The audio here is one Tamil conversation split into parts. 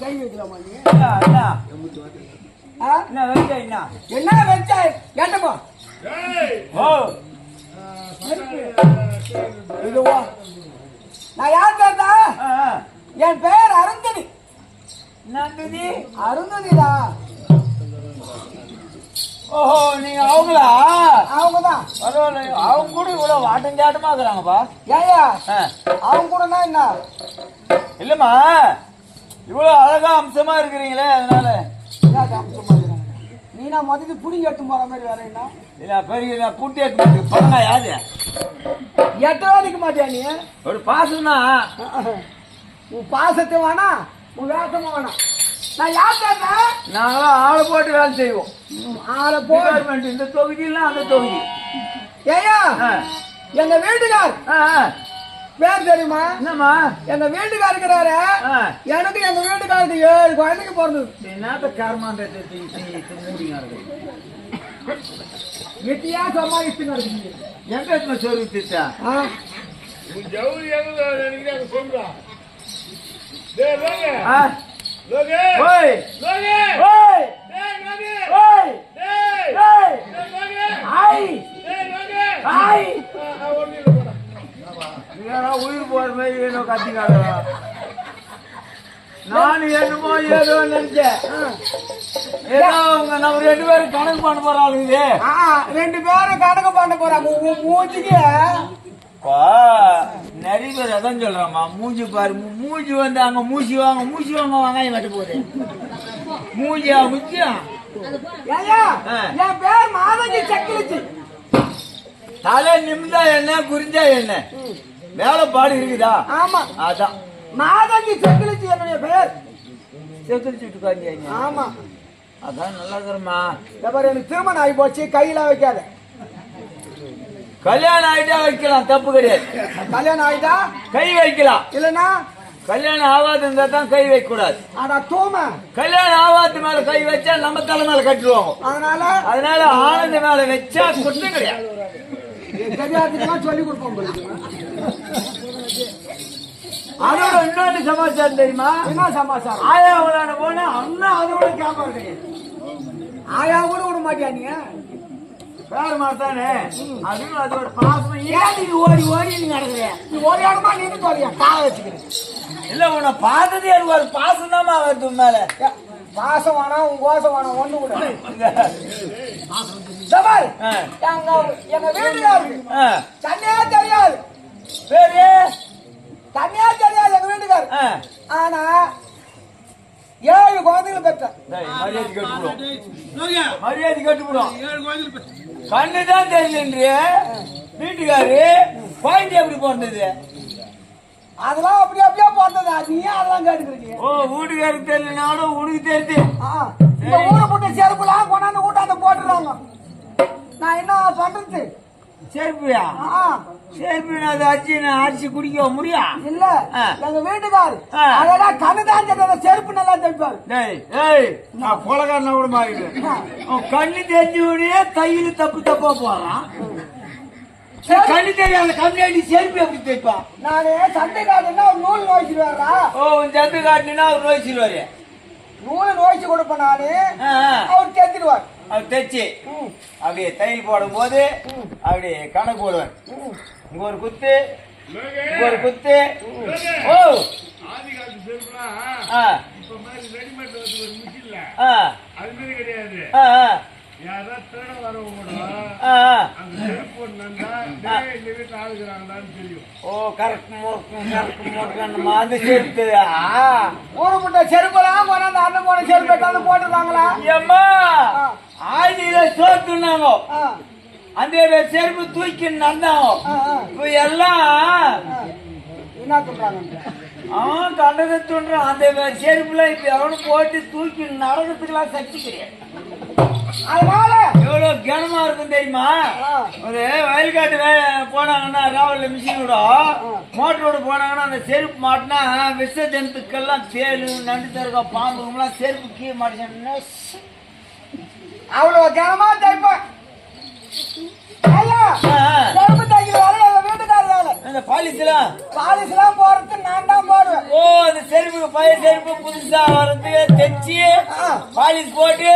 கை வைக்கலாமா நீ? என்ன? ஆ? என்ன என்ன? என்ன வச்சா? கேட்டப்போ. ஓ, இதுவா நான் யார் ஆ. என் பெயர் அருந்ததி. என்னது? அருந்ததிடா. ஓஹோ நீங்க அவங்களா? அவங்கதான். பரவாயில்ல அவங்க கூட இவ்வளவு வாட்டம் சாட்டமா இருக்கிறாங்கப்பா. ஏயா ஆ. அவங்க கூடனா என்ன? இல்லம்மா. இவ்வளவு அழகா அம்சமா இருக்கிறீங்களே அதனால. நான் முதல்ல புடிங்க எட்டு போற மாதிரி வேற என்ன? இல்ல பெரிய நான் கூட்டி எடுத்து பழங்க யாது எட்டு வாடிக்க மாட்டியா நீ? ஒரு பாசம்னா. உன் பாசத்தை வேணா உன் வேஷமும் வேணாம் நான் யார் தெரிந்தா நாங்களாம் ஆளை போட்டு வேலை செய்வோம். ஆளை போ. டிபார்ட்மெண்ட் இந்த தொகுதியில அந்த தொகுதி. ஏயா. எங்க வீட்டுக்கார். பேர் தெரியுமா? என்னம்மா? எங்க வீட்டுக்கார் இருக்கிறாரு. எனக்கு எங்க வீட்டுக்காருக்கு ஏழு குழந்தைக்கு பிறந்தது. என்னத்த மூடிங்க எட்டியா சமாளிச்சுன்னு இருக்கீங்க எங்க ஜவுளி சொல்றா. டேய் லோகே. நீங்க உயிர் போற மாதிரி ஏதோ கத்திக்காத நான் என்னமோ ஏதோ நினைச்சேன். ஏதோ அவங்க நம்ம ரெண்டு பேரும் கணக்கு பண்ண போறாளுங்க ஆ, ரெண்டு பேரும் கணக்கு பண்ண போறாங்க. மூஞ்சிக்கு. பா நிறைய பேர் அதான் சொல்றாமா மூஞ்சி பாரு. மூஞ்சி வந்து அங்க மூசி வாங்க மூசி வாங்க வெங்காயம் வெட்ட போகுது. மூஞ்சியா ஆ. என் பேர் மாதங்கி சக்கிலிச்சு. தலை நிமிந்தா என்ன குறிஞ்சா என்ன? வேலைப்பாடு இருக்குதா? ஆமா. அதான். மாதங்கி சக்கிலிச்சு என்னுடைய பேர் செக்குரிச்சிட்டு உட்காந்து ஆமா. அதான் நல்லா இருக்கிறமா பாரு எனக்கு திருமணம் ஆகி போச்சு கையில வைக்காத. கல்யாணம் ஆயிட்டா வைக்கலாம் தப்பு கிடையாது. கல்யாணம் ஆயிட்டா? கை வைக்கலாம். இல்லனா கல்யாணம் ஆகாது இருந்தா தான் கை வைக்க கூடாது அடா தூம. கல்யாணம் ஆகாது மேல கை வச்சா நம்ம தலை மேல கட்டுருவாங்க அதனால? அதனால ஆனந்த மேல வச்சா குற்றம் கிடையாது. தெரியாதுக்கெல்லாம் சொல்லி கொடுப்போம். அதோட இன்னொரு சமாச்சாரம் தெரியுமா? என்ன சமாச்சாரம்? ஆயா விளையாட போனா அண்ணா அதோட கேட்பாரு கிடையாது ஆயா கூட விட மாட்டியா நீ? வேற மாத்தானே அதுவும் அதோட பாசம் ஏன் நீங்க ஓடி ஓடி நீங்க நீ ஒரு இடமா நின்று சொல்லியா காய வச்சுக்கிறேன் இல்ல உன்னை பார்த்ததே ஒரு பாசம் தான் வருது மேல. உன் கோசம் வேணாம் ஒண்ணு கூட. ஆ. எங்க எங்க வீட்டுக்காருக்கு ஆ. தண்ணியா தெரியாது. பேரு? தண்ணியா தெரியாது எங்க வீட்டுக்காரு. ஆனா ஏழு குழந்தைகளை பெற்றேன். டேய், மரியாதை கட்டுப்படும் மரியாதை கட்டுப்படும் கண்ணுதான் தெரியலன்றிய வீட்டுக்காரு குழந்தை எப்படி பிறந்தது? அதெல்லாம் அப்படி அப்படியே பிறந்ததா? நீ அதெல்லாம் கேட்டுக்கிறீங்க ஓ வீட்டுக்காருக்கு தெரியலனாலும் உனக்கு தெரியுது. இந்த ஊரை போட்டு செருப்புலாம் கொண்டாந்து கூட்டாந்து போட்டுறாங்க. நான் என்ன பண்றது செருப்பியா? செருப்பு அதை அரிசி நான் அரிசி குடிக்க முடியும் இல்ல. எங்க வீட்டுக்காரு. அதெல்லாம் கண்ணு தான் செருப்பு நல்லா ஏய் நான் கொலகாரன கூட மாறிடுவேன் கண்ணு தெரிஞ்ச கையில தப்பு தப்பா போறான் கண்ணு தெரியாத கண்ணாடி செருப்பு எப்படி தைப்பான் நானு சண்டை காட்டுன்னா ஒரு நூல் நோய்ச்சிட்டு வர்றா ஓ உன் ஜந்து காட்டினா அவர் நோய் சொல்லுவாரு நூல் நோய்ச்சி கொடுப்பேன் நானு. அவர் தேத்திடுவார் அவர் தைச்சு. அப்படியே தையல் போடும் போது அப்படியே கணக்கு போடுவேன் இங்க ஒரு குத்து. இங்க ஒரு குத்து. ஓ. ஆ. ஓ கரெக்ட் கரெக்ட் நம்ம அந்த செருப்பு? ஆ. ஊரு முட்டை செருப்பெல்லாம் கொண்டாந்து அண்ணன் போன செருப்பு எடுத்தாந்து போட்டுருவாங்களா ஏம்மா ஆதியில சோத்துனாங்க அந்த செருப்பு தூக்கி நடந்தாங்க. இப்ப எல்லாம் ஆ. என்ன சொல்றாங்க? அவன் கண்டதை அந்த செருப்புல இப்ப எவனும் போட்டு தூக்கி நடக்கிறதுக்கெல்லாம் சக்தி கிடையாது. அதனால எவ்வளவு கனமா இருக்கும் தெரியுமா. ஒரு வயல்காட்டு போனாங்கன்னா ராவல்ல மிஷினோட மோட்டரோட போனாங்கன்னா அந்த செருப்பு மாட்டினா விஷ ஜந்துக்கெல்லாம் தேலு நண்டு தருகா பாம்புங்கெல்லாம் செருப்பு கீழே மாட்டேன்னா அவ்வளவு கனமா தைப்பேன் ஐயா. செருப்பு தைக்கிற வேலை எங்க வேலை. அந்த பாலிஸ்லாம் பாலிஸ் எல்லாம் போறது நான் தான் போடுவேன். ஓ அந்த செருப்புக்கு பழைய செருப்பு புதுசா வரது தைச்சி ஆ. பாலிஷ் போட்டு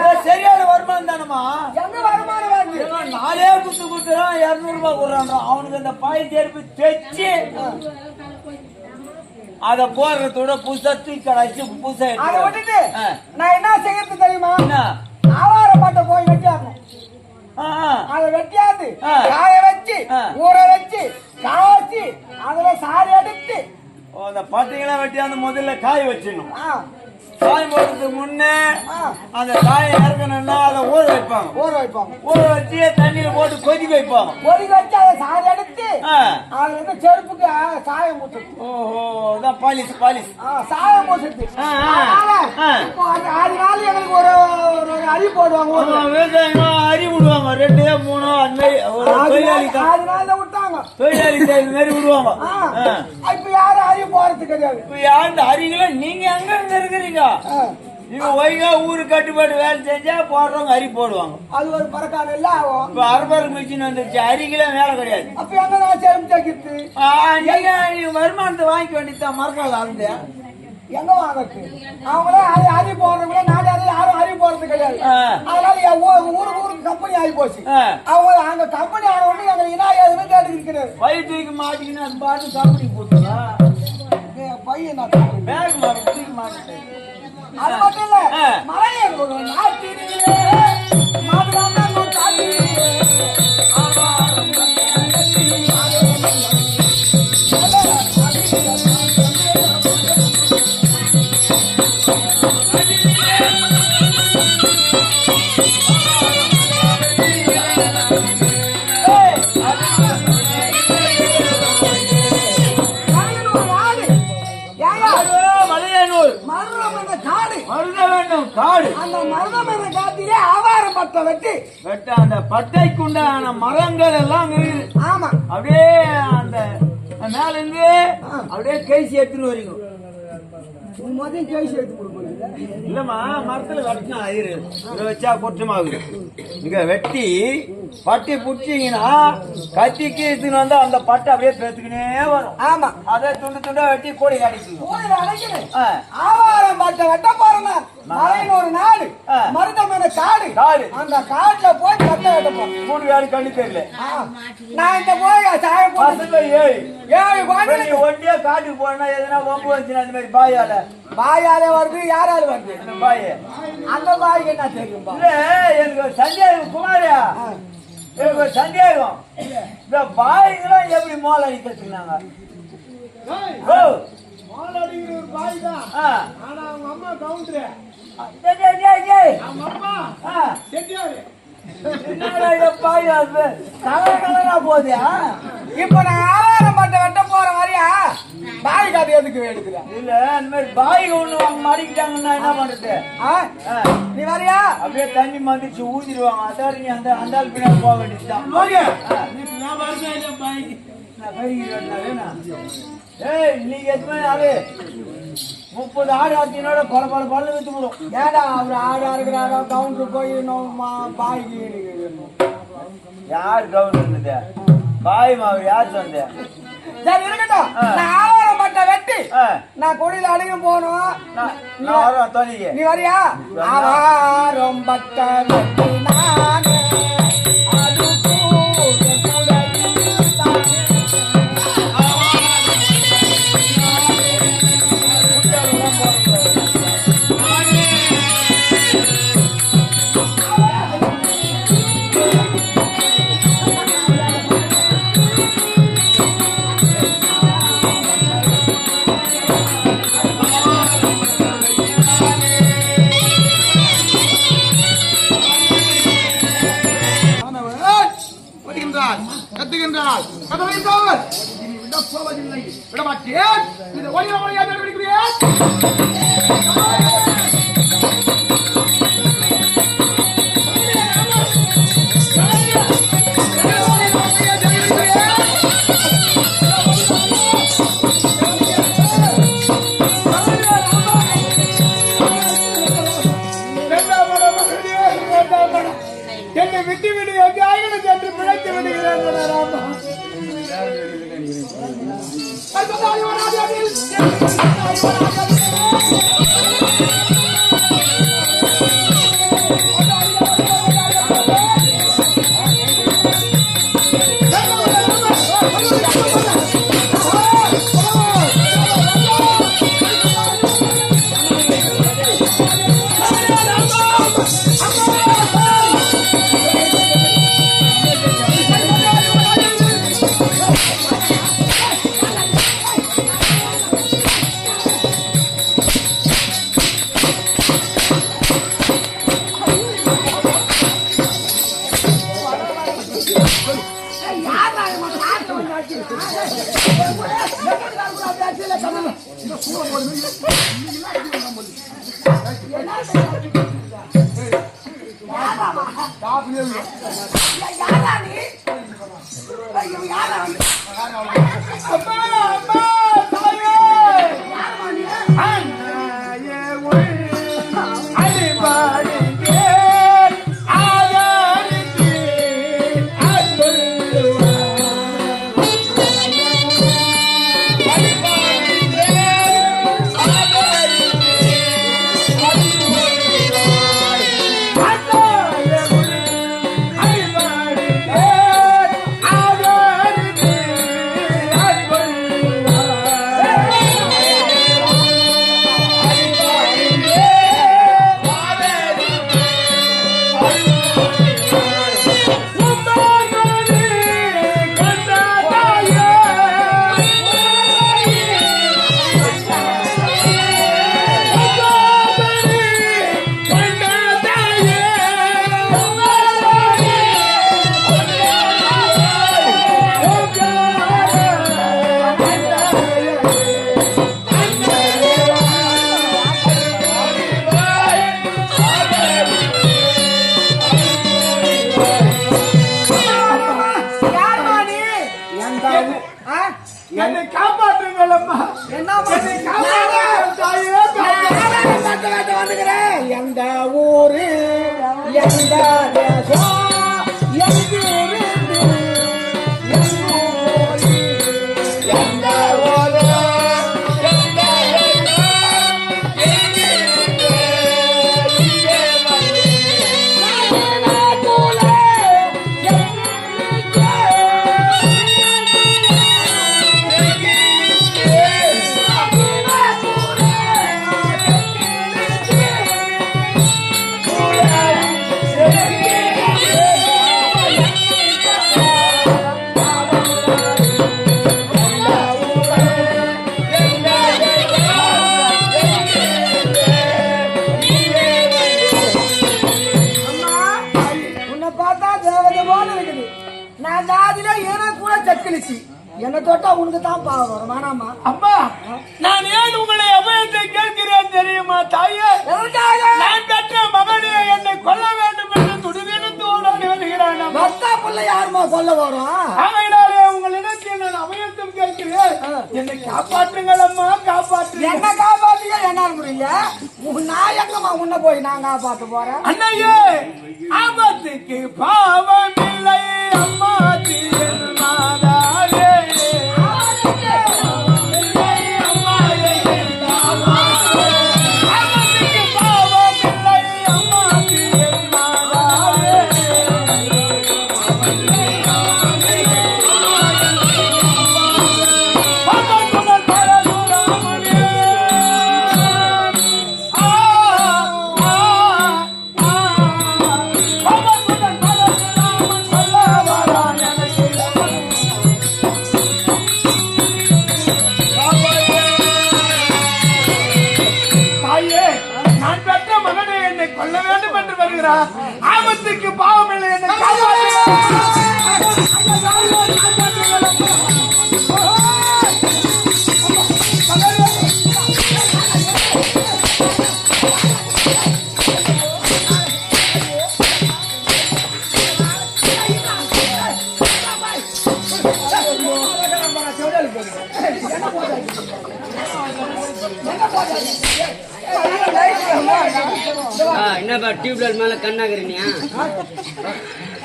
ஓ, சரியான வருமானம் தானம்மா? வருமானம் நாலே குத்து குத்துறான் இருநூறு ரூபாய் கொடுறான் அவனுக்கு அந்த பாய செருப்பு தைச்சு. அத போடுறதோட புதுசா தூக்கி கடாச்சு புதுசா அதை விட்டுட்டு. நான் என்ன செய்யறது தெரியுமா? ஆவார பாட்டை போய் ஆ. அதை வெட்டியாது. காய வச்சு. ஊற வச்சு காய்ச்சி அதுல சாரி எடுத்து. அந்த பட்டைங்கெல்லாம் வெட்டி அந்த முதல்ல காய வச்சிடணும். காய போடுறதுக்கு முன்னே அந்த காயை இறக்கணும்னா அதை ஊற வைப்பாங்க. ஊற வைப்பாங்க. ஊற வச்சு தண்ணியில போட்டு கொதிக்க வைப்பாங்க. கொதிக்க வச்சு அதை சாரி எடுத்து ஆ. அதுல இருந்து செருப்புக்கு சாயம் ஊத்துது ஓஹோ அதான் பாலிஷ் பாலிஷ். ஆ, சாயம் அந்த ஆறு நாள் எங்களுக்கு ஒரு ஒரு அரி போடுவாங்க விவசாயிங்க அரி விடுவாங்க. ரெண்டு மூணு அந்த மாதிரி ஆறு தொழிலாளி நாள் ஆறு நாள்ல விட்டாங்க. தொழிலாளி மாதிரி விடுவாங்க. போறது கிடையாது. யாரு அரிகளை நீங்க எங்க இருந்து இருக்கிறீங்க. நீங்க ஒய்கா ஊரு கட்டுப்பாடு வேலை செஞ்சா போடுறவங்க அரி போடுவாங்க. அது ஒரு பறக்கான எல்லாம் ஆகும். இப்ப மிஷின் வந்துருச்சு அரிகளே வேலை கிடையாது. அப்ப எங்க நான் செருப்பு தைக்கிறது ஆ, நீங்க வருமானத்தை வாங்கிக்க வேண்டியதான் மறக்காத அந்த எங்க வாங்கறது? அவங்களே அரி அரி போடுறவங்களே நாடு அரி யாரும் அரி போறது கிடையாது. அதனால ஊருக்கு ஊருக்கு கம்பெனி ஆகி போச்சு. அவங்க அங்க கம்பெனி ஆன உடனே எங்க இனா எதுவுமே கேட்டு இருக்கிறது வயிறு தூக்கி மாட்டிக்கின்னு அது பாட்டு கம்பெனி போட்டுங்களா பையன் நான். பேக் மாட்டு தூக்கி மாட்டு அது மட்டும் இல்ல. மலையை நாட்டிலே மாடுதானா நூறு காட்டிலே. அந்த மருதம் என்ற காட்டிலே ஆவாரம் பட்டை வெட்டி வெட்ட அந்த பட்டைக்குண்டான மரங்கள் எல்லாம் இருக்குது. ஆமா. அப்படியே அந்த மேல இருந்து அப்படியே கைசி எடுத்துன்னு வரீங்க. மதியம் கேஸ் எடுத்து கொடுக்கணும் இல்லம்மா மரத்துல வெட்டினா ஆயிரு இதை வச்சா குற்றமாகுது இங்க வெட்டி பட்டி புடிச்சீங்கன்னா கத்திக்கு எடுத்துன்னு வந்தா அந்த பட்டை அப்படியே பேத்துக்கினே வரும். ஆமா. அதை துண்டு துண்டா வெட்டி கோடி அடைக்கணும் ஆவாரம் பட்டை வெட்ட போறேன் நான். மலையனூர் நாடு என்ற காடு. காடு. அந்த காட்டுல போய் கட்டை வெட்ட போறேன் மூணு வேலை கண்ணு தெரியல. நான் இந்த போய் சாயம் போட்டு. பசங்க ஏய். ஏழு நீ குழந்தைங்க ஒண்டியா காட்டுக்கு போனா எதனா வம்பு வந்துச்சுன்னா அந்த மாதிரி பாயால. பாயாலே வருது யாரால வருது அந்த பாய? அந்த பாய்க்கு என்ன தெரியும்பா இல்ல எனக்கு ஒரு சந்தேகம் குமாரியா? எனக்கு ஒரு சந்தேகம். இந்த பாய்ங்களாம் எப்படி மோல் அடிக்கிறதுனாங்க ஓ. மாலாடிங்கிற ஒரு பாய் தான். ஆ. ஆனா அவங்க அம்மா கவுண்டரு. செட்டியாரு. இப்ப நான் ஆவாரம் பட்டை வெட்ட போற மாதிரியா? பாய் கதை எதுக்கு எடுக்கிற? இல்ல இந்த மாதிரி பாய் ஒண்ணு மாடிக்கிட்டாங்கன்னா என்ன பண்றது? நீ வரியா? அப்படியே தண்ணி மந்திரிச்சு ஊதிடுவாங்க அதான் நீ அந்த அந்த ஆள் பின்னாடி போக வேண்டியதுதான்? ஏய் நீங்க எத்தனை ஆளு. முப்பது ஆடு ஆத்தினோட பல பல பல்லு வித்து போடும். ஏடா அவர் ஆடா இருக்கிறாரா கவுண்டர் போய் பாய்க்கு யார் கவுண்ட் பாய் மாவு யார் சொந்த சரி இருக்கட்டும். நான் ஆவாரம் பட்டை வெட்டி நான் கொடியில அடிக்க போகணும் நான் நான் வரோம் தொலைங்க நீ வரியா? ஆவாரம் பட்டை வெட்டி நானே. கத்துகின்றாள் கதவை கதவைத்தார் இனி விடப் போவதில்லை விடமாட்டேன். இது ஒளிய ஒளியா நடவடிக்கிறேன் என்னை காப்பாற்றுங்கள் அம்மா என்ன தாயே எந்த ஊரு எந்த உனக்கு தான் பாவம் வரும் வேணாமா அம்மா நான் ஏன் உங்களை அபயத்தை கேட்கிறேன் தெரியுமா தாயே? நான் பெற்ற மகனே என்னை கொல்ல வேண்டும் என்று துடிவெடுத்து ஓடாடி வருகிறான் அம்மா. பத்தா புள்ள யாருமா கொல்ல வரும்? ஆகையினாலே உங்களிடத்தில் நான் அபயத்தம் கேட்கிறேன். என்னை காப்பாற்றுங்கள் அம்மா காப்பாற்றுங்கள் என்ன காப்பாத்துக்க என்ன முடியல. உன் நான் எங்கம்மா உன்னை போய் நான் காப்பாத்த போறேன்? அண்ணையே ஆபத்துக்கு பாவம் இல்லை அம்மா. என்னப்பா டியூப்லைட் மேல கண்ணாக்குறீனியா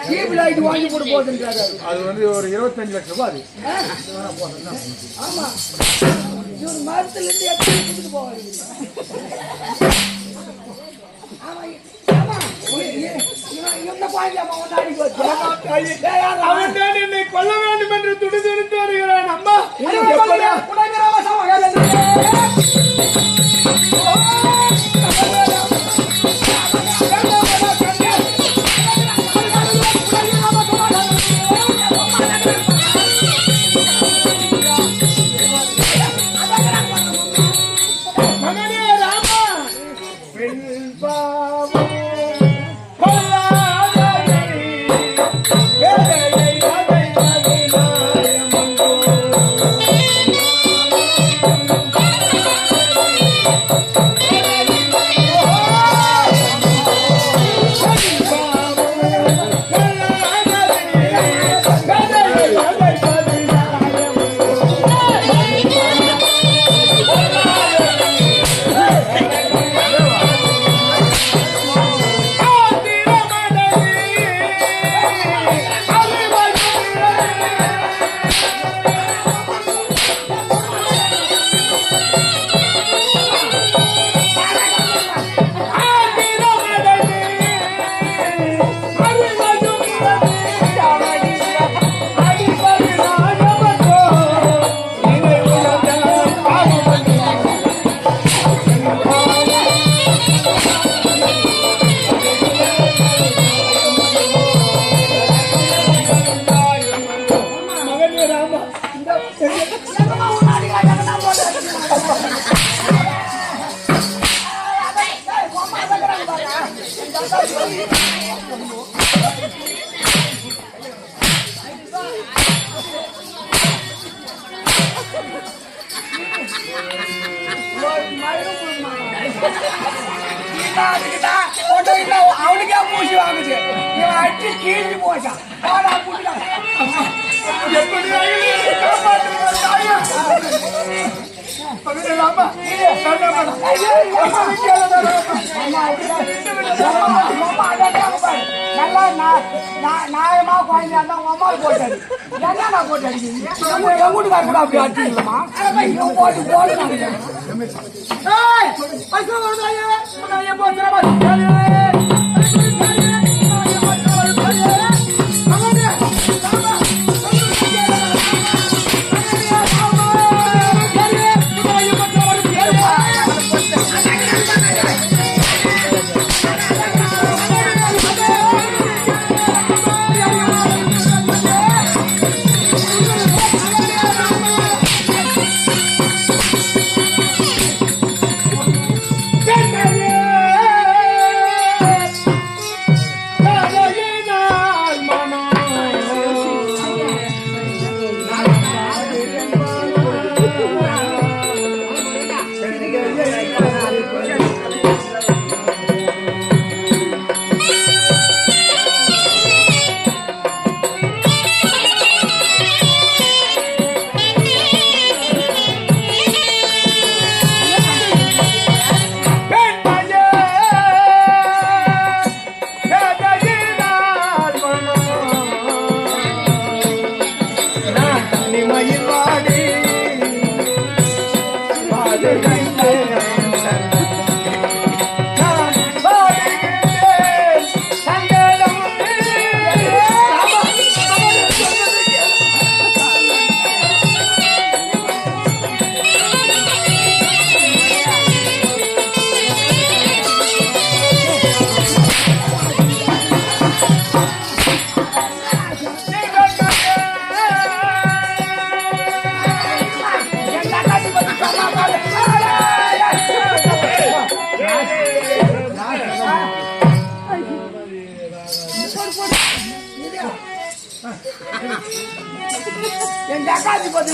டிவி லைட் வாங்கி போட்டு போகுதுன்றாரு அவரு. அது வந்து ஒரு இருபத்தஞ்சு லட்சம் ரூபாய் அது. ஆமா. இவர் மரத்துல இருந்து எத்தனை கொடுத்துட்டு போவாரு என்னை கொல்ல வேண்டும் என்று துடிதுடித்து வருகிறான் அம்மா உனக்கு போட்டு அடி. என்னடா போட்டு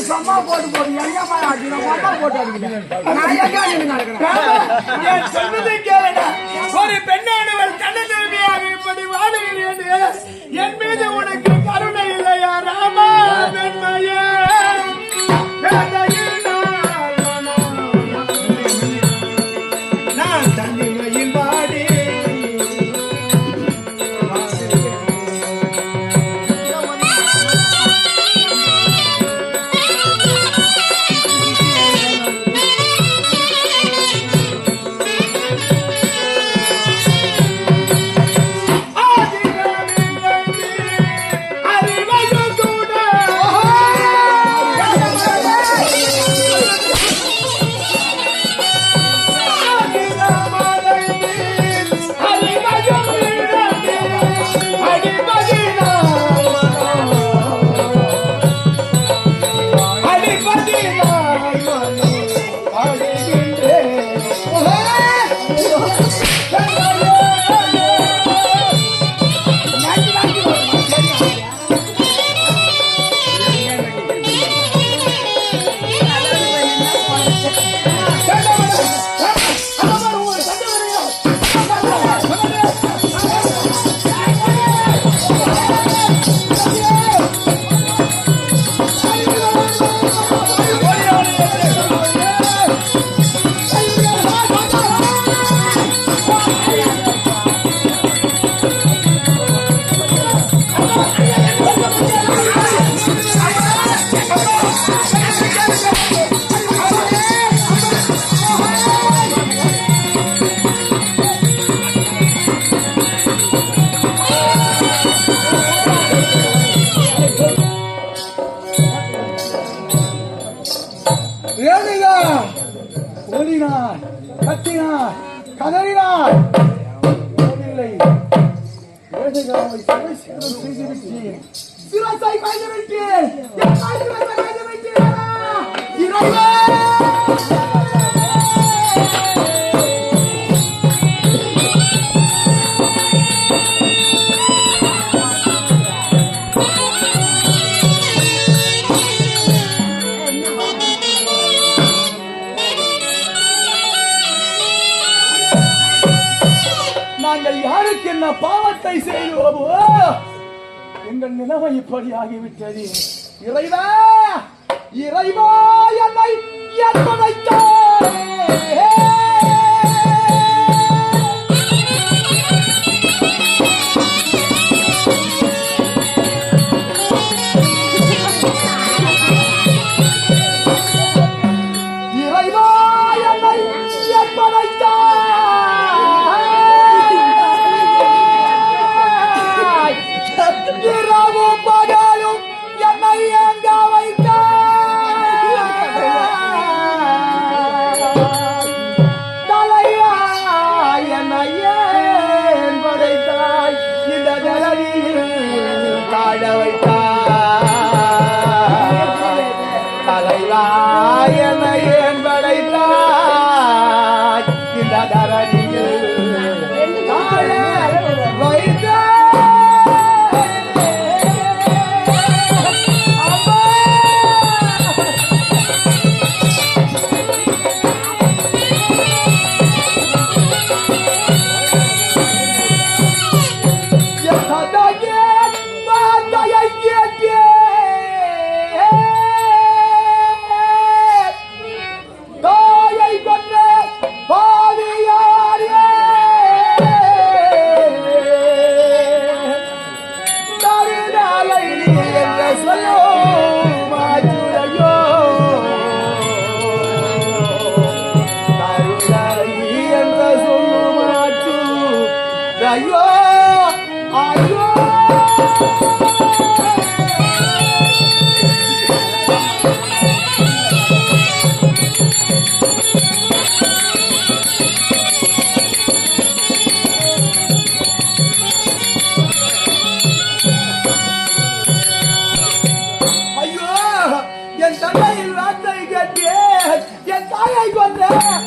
சும்மா போட்டு போட்டு எங்க மாதிரி போட்டு அடிக்கிறேன் நான் எங்க நின்று நடக்கிறேன்? என் சொல்வதை கேளுடா. ஒரு பெண்ணானவள் கண்ண திரும்பியாக இப்படி வாடுகிறேன் என் மீது சிரசை கைது வைத்து கைது வைத்து கைது வைத்து இரவே. எங்கள் நிலைமை இப்படி ஆகிவிட்டது. இறைவா இறைவா என்னை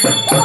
Thank you.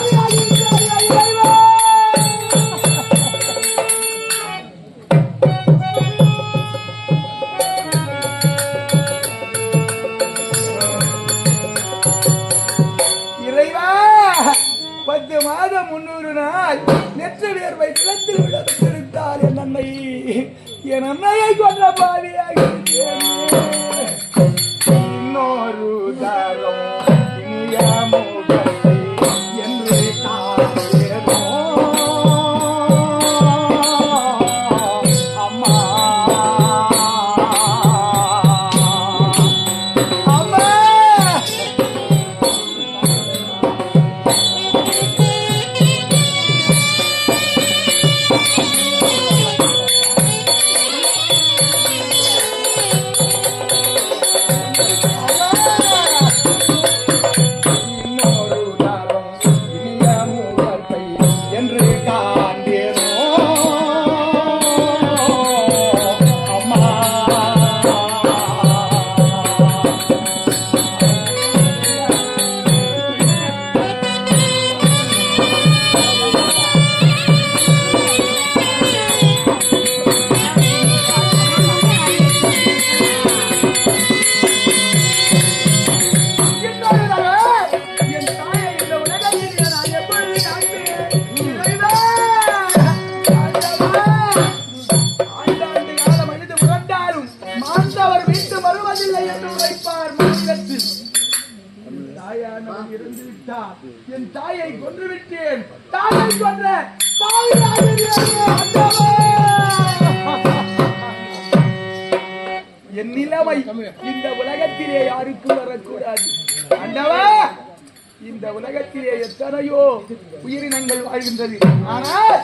என் தாயை கொன்று விட்டேன் தாயை கொன்ற என் நிலைமை இந்த உலகத்திலே யாருக்கும் வரக்கூடாது. ஆண்டவா இந்த உலகத்திலே எத்தனையோ உயிரினங்கள் வாழ்கின்றது. ஆனால்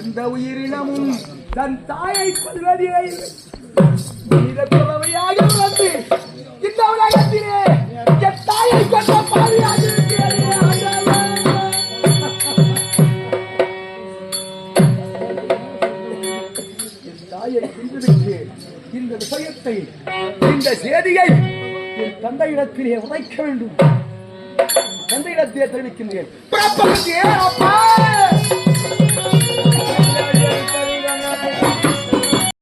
எந்த உயிரினமும் தன் தாயை கொள்வதில்லை இந்த உலகத்திலே இந்த விஷயத்தை இந்த செய்தியை என் தந்தையிடத்திலே உரைக்க வேண்டும். தந்தையிடத்திலே தெரிவிக்கின்றேன்.